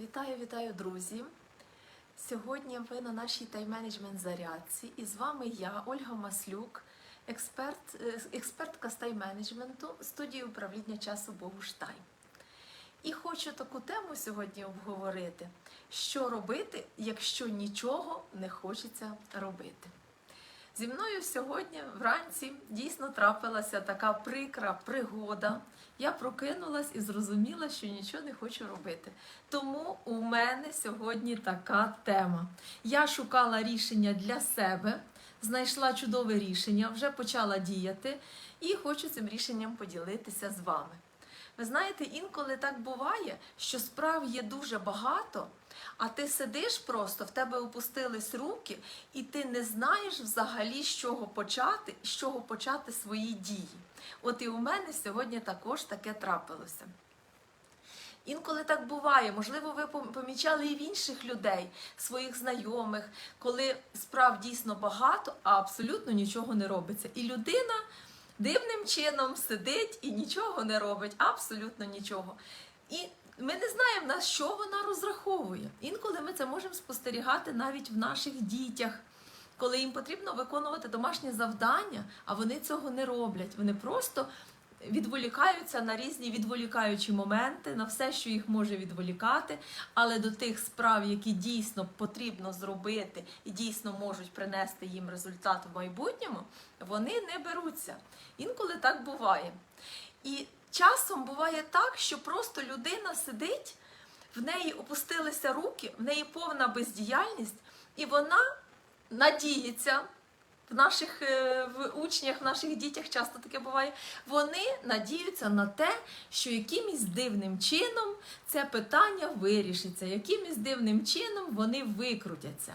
Вітаю, вітаю, друзі! Сьогодні ви на нашій тайм-менеджмент зарядці, і з вами я, Ольга Маслюк, експерт, е, експертка з тайм-менеджменту студії управління часу Богуштайм. І хочу таку тему сьогодні обговорити: що робити, якщо нічого не хочеться робити. Зі мною сьогодні вранці дійсно трапилася така прикра пригода. Я прокинулась і зрозуміла, що нічого не хочу робити. Тому у мене сьогодні така тема. Я шукала рішення для себе, знайшла чудове рішення, вже почала діяти і хочу цим рішенням поділитися з вами. Ви знаєте, інколи так буває, що справ є дуже багато, а ти сидиш просто, в тебе опустились руки, і ти не знаєш взагалі, з чого почати, з чого почати свої дії. От і у мене сьогодні також таке трапилося. Інколи так буває, можливо, ви помічали і в інших людей, своїх знайомих, коли справ дійсно багато, а абсолютно нічого не робиться. І людина дивним чином сидить і нічого не робить, абсолютно нічого. І ми не знаємо, на що вона розраховує. Інколи ми це можемо спостерігати навіть в наших дітях, коли їм потрібно виконувати домашнє завдання, а вони цього не роблять. Вони просто відволікаються на різні відволікаючі моменти, на все, що їх може відволікати, але до тих справ, які дійсно потрібно зробити і дійсно можуть принести їм результат в майбутньому, вони не беруться. Інколи так буває. І часом буває так, що просто людина сидить, в неї опустилися руки, в неї повна бездіяльність, і вона надіється. В наших е, в учнях, в наших дітях часто таке буває. Вони надіються на те, що якимось дивним чином це питання вирішиться, якимось дивним чином вони викрутяться.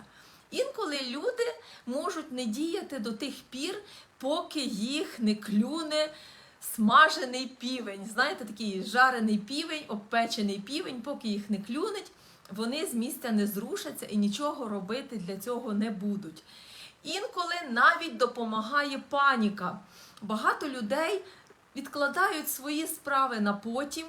Інколи люди можуть не діяти до тих пір, поки їх не клюне смажений півень. Знаєте, такий жарений півень, обпечений півень, поки їх не клюнуть, вони з місця не зрушаться і нічого робити для цього не будуть. Інколи навіть допомагає паніка. Багато людей відкладають свої справи на потім,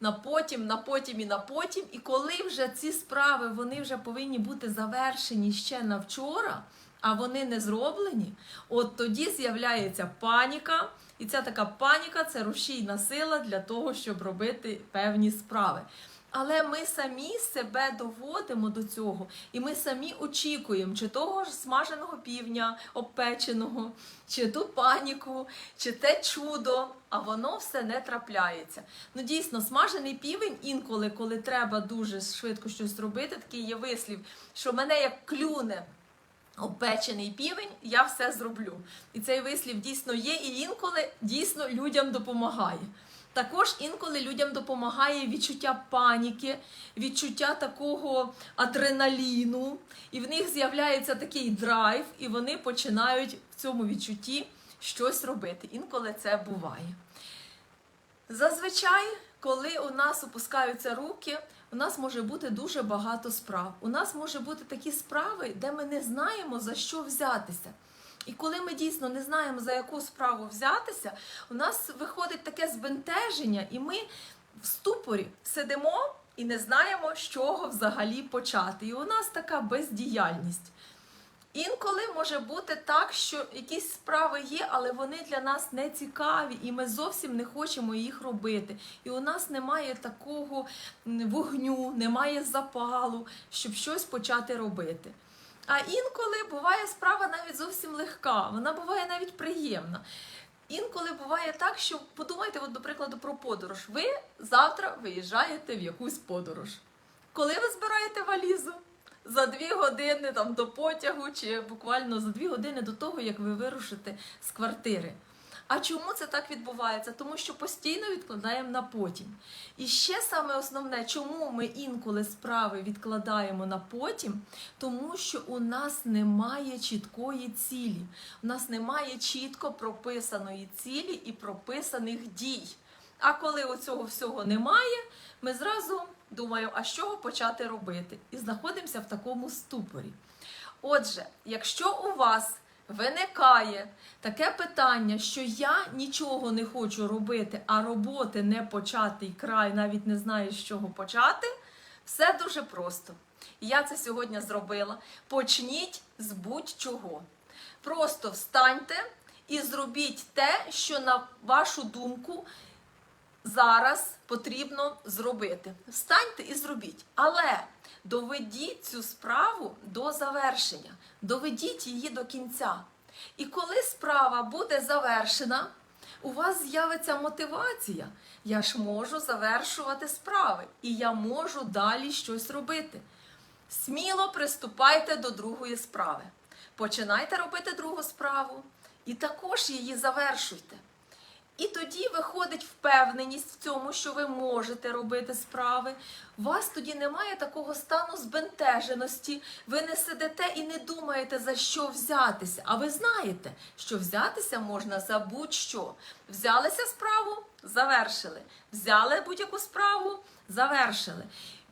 на потім, на потім і на потім. І коли вже ці справи вони вже повинні бути завершені ще на вчора, а вони не зроблені, от тоді з'являється паніка. І ця така паніка це рушійна сила для того, щоб робити певні справи. Але ми самі себе доводимо до цього, і ми самі очікуємо, чи того ж смаженого півня обпеченого, чи ту паніку, чи те чудо, а воно все не трапляється. Ну дійсно, смажений півень інколи, коли треба дуже швидко щось робити, такий є вислів, що мене як клюне. Обпечений півень, я все зроблю. І цей вислів дійсно є, і інколи дійсно людям допомагає. Також інколи людям допомагає відчуття паніки, відчуття такого адреналіну, і в них з'являється такий драйв, і вони починають в цьому відчутті щось робити. Інколи це буває. Зазвичай, коли у нас опускаються руки, у нас може бути дуже багато справ. У нас може бути такі справи, де ми не знаємо за що взятися. І коли ми дійсно не знаємо, за яку справу взятися, у нас виходить таке збентеження, і ми в ступорі сидимо і не знаємо, з чого взагалі почати. І у нас така бездіяльність. Інколи може бути так, що якісь справи є, але вони для нас не цікаві, і ми зовсім не хочемо їх робити. І у нас немає такого вогню, немає запалу, щоб щось почати робити. А інколи буває справа навіть зовсім легка, вона буває навіть приємна. Інколи буває так, що подумайте, от, до прикладу, про подорож. Ви завтра виїжджаєте в якусь подорож. Коли ви збираєте валізу? За дві години там, до потягу, чи буквально за дві години до того, як ви вирушите з квартири. А чому це так відбувається? Тому що постійно відкладаємо на потім. І ще саме основне, чому ми інколи справи відкладаємо на потім, тому що у нас немає чіткої цілі, у нас немає чітко прописаної цілі і прописаних дій. А коли оцього всього немає, ми зразу думаємо, а з чого почати робити? І знаходимося в такому ступорі. Отже, якщо у вас виникає таке питання, що я нічого не хочу робити, а роботи не початий край, навіть не знаю, з чого почати, Все дуже просто. Я це сьогодні зробила. Почніть з будь-чого. Просто встаньте і зробіть те, що на вашу думку зараз потрібно зробити. Встаньте і зробіть. Але доведіть цю справу до завершення, доведіть її до кінця. І коли справа буде завершена, у вас з'явиться мотивація. Я ж можу завершувати справи, і я можу далі щось робити. Сміло приступайте до другої справи. Починайте робити другу справу і також її завершуйте. І тоді виходить впевненість в цьому, що ви можете робити справи. У вас тоді немає такого стану збентеженості. Ви не сидите і не думаєте, за що взятися. А ви знаєте, що взятися можна за будь-що. Взялися справу, завершили. Взяли будь-яку справу, завершили.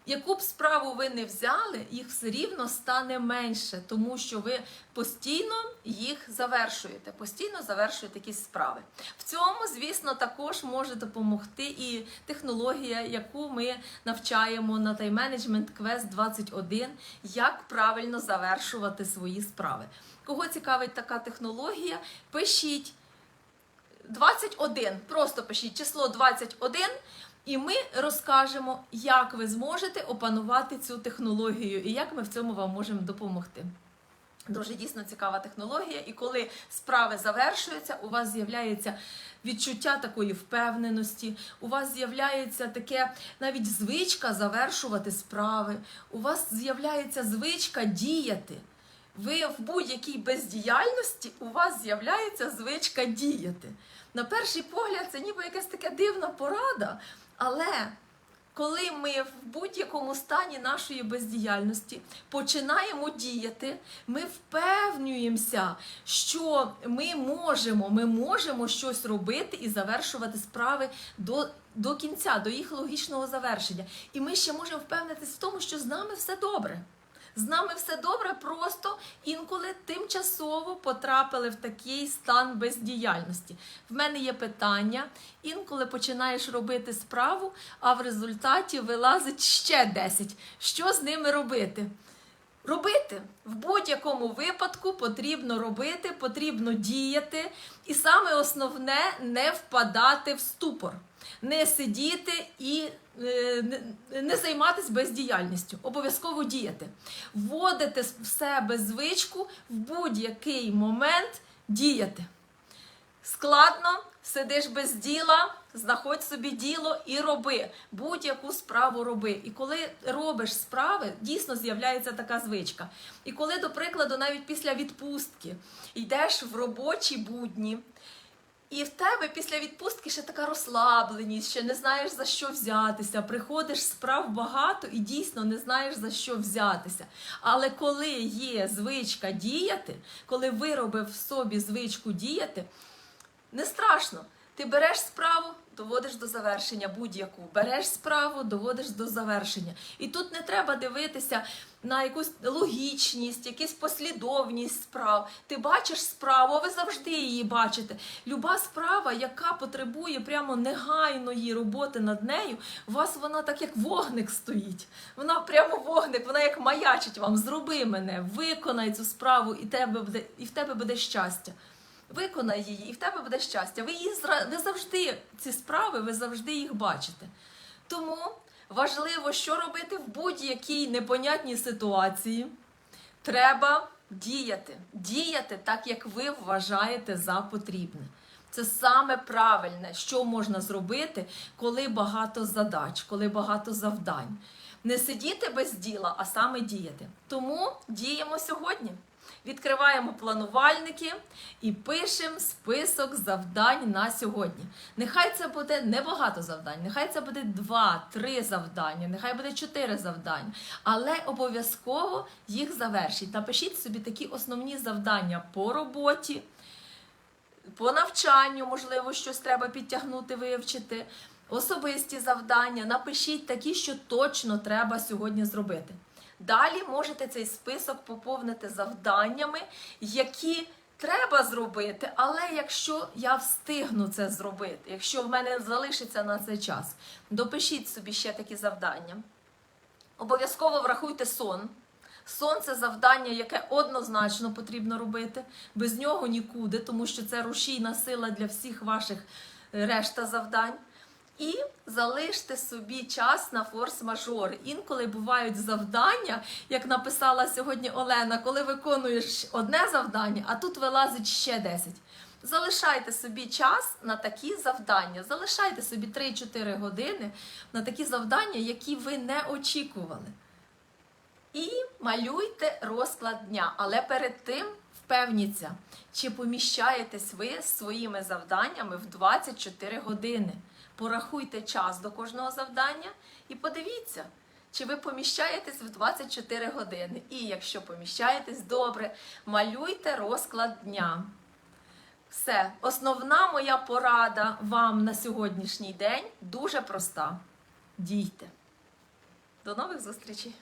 Яку б справу ви не взяли, їх все рівно стане менше, тому що ви постійно їх завершуєте, постійно завершуєте якісь справи. В цьому, звісно, також може допомогти і технологія, яку ми навчаємо на Management Quest 21, як правильно завершувати свої справи. Кого цікавить така технологія, пишіть 21, просто пишіть число 21. І ми розкажемо, як ви зможете опанувати цю технологію і як ми в цьому вам можемо допомогти. Дуже дійсно цікава технологія, і коли справи завершуються, у вас з'являється відчуття такої впевненості, у вас з'являється таке навіть звичка завершувати справи, у вас з'являється звичка діяти. Ви в будь-якій бездіяльності у вас з'являється звичка діяти. На перший погляд, це ніби якась така дивна порада, але коли ми в будь-якому стані нашої бездіяльності починаємо діяти, ми впевнюємося, що ми можемо, ми можемо щось робити і завершувати справи до, до кінця, до їх логічного завершення. І ми ще можемо впевнитися в тому, що з нами все добре. З нами все добре, просто інколи тимчасово потрапили в такий стан бездіяльності. В мене є питання, інколи починаєш робити справу, а в результаті вилазить ще 10. Що з ними робити? Робити. В будь-якому випадку потрібно робити, потрібно діяти, і саме основне не впадати в ступор, не сидіти і е, не- займатися бездіяльністю, обов'язково діяти, вводити в себе звичку в будь-який момент діяти. Складно, сидиш без діла, знаходь собі діло і роби. Будь-яку справу роби. І коли робиш справи, дійсно з'являється така звичка. І коли, до прикладу, навіть після відпустки йдеш в робочі будні, і в тебе після відпустки ще така розслабленість, ще не знаєш за що взятися. Приходиш справ багато і дійсно не знаєш за що взятися. Але коли є звичка діяти, коли виробив в собі звичку діяти, не страшно. Ти береш справу, доводиш до завершення будь-яку. Береш справу, доводиш до завершення. І тут не треба дивитися на якусь логічність, якусь послідовність справ. Ти бачиш справу, ви завжди її бачите. Люба справа, яка потребує прямо негайної роботи над нею, у вас вона так як вогник стоїть. Вона прямо вогник, вона як маячить вам. Зроби мене, виконай цю справу, і, тебе буде, і в тебе буде щастя. Виконай її, і в тебе буде щастя. Ви, її, ви завжди ці справи, ви завжди їх бачите. Тому важливо, що робити в будь-якій непонятній ситуації. Треба діяти. Діяти так, як ви вважаєте за потрібне. Це саме правильне, що можна зробити, коли багато задач, коли багато завдань. Не сидіти без діла, а саме діяти. Тому діємо сьогодні. Відкриваємо планувальники і пишемо список завдань на сьогодні. Нехай це буде небагато завдань, нехай це буде 2-3 завдання, нехай буде 4 завдання, але обов'язково їх завершіть. Напишіть собі такі основні завдання по роботі, по навчанню, можливо, щось треба підтягнути, вивчити. Особисті завдання, напишіть такі, що точно треба сьогодні зробити. Далі можете цей список поповнити завданнями, які треба зробити, але якщо я встигну це зробити, якщо в мене залишиться на цей час, допишіть собі ще такі завдання. Обов'язково врахуйте сон. Сон це завдання, яке однозначно потрібно робити. Без нього нікуди, тому що це рушійна сила для всіх ваших е, решта завдань. І залиште собі час на форс-мажори. Інколи бувають завдання, як написала сьогодні Олена, коли виконуєш одне завдання, а тут вилазить ще 10. Залишайте собі час на такі завдання. Залишайте собі 3-4 години на такі завдання, які ви не очікували. І малюйте розклад дня. Але перед тим впевніться, чи поміщаєтесь ви своїми завданнями в 24 години. Порахуйте час до кожного завдання і подивіться, чи ви поміщаєтесь в 24 години. І якщо поміщаєтесь, добре, малюйте розклад дня. Все, основна моя порада вам на сьогоднішній день дуже проста. Дійте. До нових зустрічей!